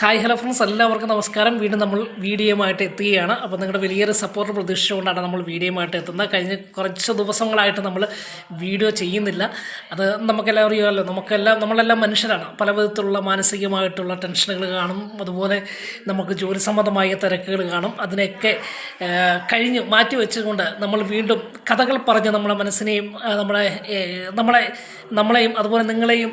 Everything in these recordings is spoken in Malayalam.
Hi hello friends. എല്ലാവർക്കും നമസ്കാരം. വീണ്ടും നമ്മൾ വീഡിയോയുമായിട്ട് എത്തുകയാണ്. അപ്പോൾ നിങ്ങളുടെ വലിയൊരു സപ്പോർട്ട് പ്രതീക്ഷിച്ചുകൊണ്ടാണ് നമ്മൾ വീഡിയോയുമായിട്ട് എത്തുന്നത്. കഴിഞ്ഞ കുറച്ച് ദിവസങ്ങളായിട്ട് നമ്മൾ വീഡിയോ ചെയ്യുന്നില്ല. അത് നമുക്കെല്ലാം അറിയാമല്ലോ. നമുക്കെല്ലാം നമ്മളെല്ലാം മനുഷ്യരാണ്. പല വിധത്തിലുള്ള മാനസികമായിട്ടുള്ള ടെൻഷനുകൾ കാണും. അതുപോലെ നമുക്ക് ജോലി സംബന്ധമായ തിരക്കുകൾ കാണും. അതിനെയൊക്കെ കഴിഞ്ഞ് മാറ്റി വെച്ചുകൊണ്ട് നമ്മൾ വീണ്ടും കഥകൾ പറഞ്ഞ് നമ്മുടെ മനസ്സിനെയും നമ്മളെ നമ്മളെ നമ്മളെയും അതുപോലെ നിങ്ങളെയും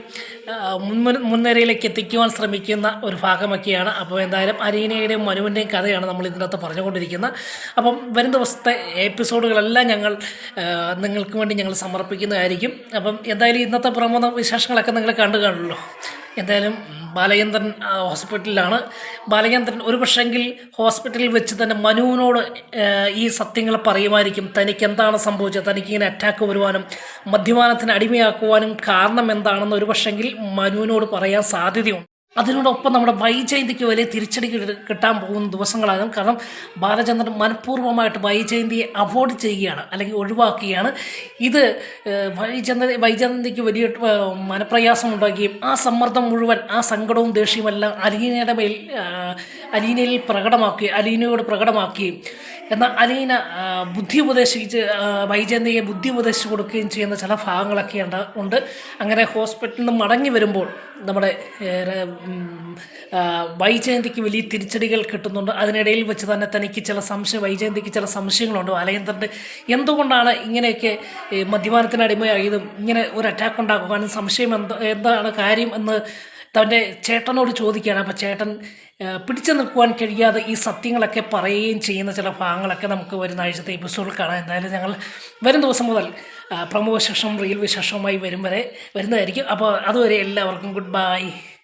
മുൻ മുൻനിരയിലേക്ക് എത്തിക്കുവാൻ ശ്രമിക്കുന്ന ഒരു ഭാഗമൊക്കെയാണ് അപ്പോൾ എന്തായാലും അരീനയുടെയും മനുവിന്റെയും കഥയാണ് നമ്മൾ ഇതിനകത്ത് പറഞ്ഞുകൊണ്ടിരിക്കുന്നത്. അപ്പം വരും ദിവസത്തെ എപ്പിസോഡുകളെല്ലാം ഞങ്ങൾ നിങ്ങൾക്ക് വേണ്ടി ഞങ്ങൾ സമർപ്പിക്കുന്നതായിരിക്കും. അപ്പം എന്തായാലും ഇന്നത്തെ പ്രമുഖ വിശേഷങ്ങളൊക്കെ നിങ്ങൾ കണ്ടു കാണുമല്ലോ. എന്തായാലും ബാലചന്ദ്രൻ ഹോസ്പിറ്റലിലാണ്. ബാലചന്ദ്രൻ ഒരു പക്ഷെങ്കിൽ ഹോസ്പിറ്റലിൽ വെച്ച് തന്നെ മനുവിനോട് ഈ സത്യങ്ങൾ പറയുമായിരിക്കും. തനിക്ക് എന്താണ് സംഭവിച്ചത്? തനിക്ക് ഇങ്ങനെ അറ്റാക്ക് വരുവാനും മദ്യപാനത്തിന് അടിമയാക്കുവാനും കാരണം എന്താണെന്ന് ഒരു പക്ഷെങ്കിൽ മനുവിനോട് പറയാൻ സാധ്യതയുണ്ട്. അതിനോടൊപ്പം നമ്മുടെ വൈജയന്തിക്ക് വലിയ തിരിച്ചടി കിട്ട- കിട്ടാൻ പോകുന്ന ദിവസങ്ങളാകും. കാരണം ബാലചന്ദ്രൻ മനഃപൂർവമായിട്ട് വൈജയന്തിയെ അവോയ്ഡ് ചെയ്യുകയാണ് അല്ലെങ്കിൽ ഒഴിവാക്കുകയാണ്. ഇത് വൈചന്ദ്ര വൈജയന്തി വൈജയന്തിക്ക് വലിയ മനപ്രയാസം ഉണ്ടാക്കുകയും ആ സമ്മർദ്ദം മുഴുവൻ ആ സങ്കടവും ദേഷ്യവുമെല്ലാം അലീനയുടെ മേൽ അലീനയിൽ പ്രകടമാക്കുകയും അലീനയോട് പ്രകടമാക്കുകയും എന്നാൽ അലീന ബുദ്ധി ഉപദേശിച്ച് വൈജന്തിയെ ബുദ്ധി ഉപദേശിച്ച് കൊടുക്കുകയും ചെയ്യുന്ന ചില ഭാഗങ്ങളൊക്കെ ഉണ്ട് ഉണ്ട്. അങ്ങനെ ഹോസ്പിറ്റലിൽ നിന്ന് മടങ്ങി വരുമ്പോൾ നമ്മുടെ വൈജയന്തിക്ക് വലിയ തിരിച്ചടികൾ കിട്ടുന്നുണ്ട്. അതിനിടയിൽ വെച്ച് തന്നെ തനിക്ക് ചില സംശയം വൈജയന്തിക്ക് ചില സംശയങ്ങളുണ്ട്. അലയന്ത്രന്റെ എന്തുകൊണ്ടാണ് ഇങ്ങനെയൊക്കെ മദ്യപാനത്തിന് അടിമയായതും ഇങ്ങനെ ഒരു അറ്റാക്ക് ഉണ്ടാക്കുവാനും സംശയം എന്ത് എന്താണ് കാര്യം എന്ന് തന്റെ ചേട്ടനോട് ചോദിക്കുകയാണ് അപ്പോൾ ചേട്ടൻ പിടിച്ചു നിൽക്കുവാൻ കഴിയാതെ ഈ സത്യങ്ങളൊക്കെ പറയുകയും ചെയ്യുന്ന ചില ഭാഗങ്ങളൊക്കെ നമുക്ക് വരുന്ന ആഴ്ചത്തെ എപ്പിസോഡിൽ കാണാം. എന്തായാലും ഞങ്ങൾ വരും ദിവസം മുതൽ പ്രമുഖ ശേഷം റിയൽ വിശേഷവുമായി വരും വരെ വരുന്നതായിരിക്കും. അപ്പോൾ അതുവരെ എല്ലാവർക്കും ഗുഡ് ബൈ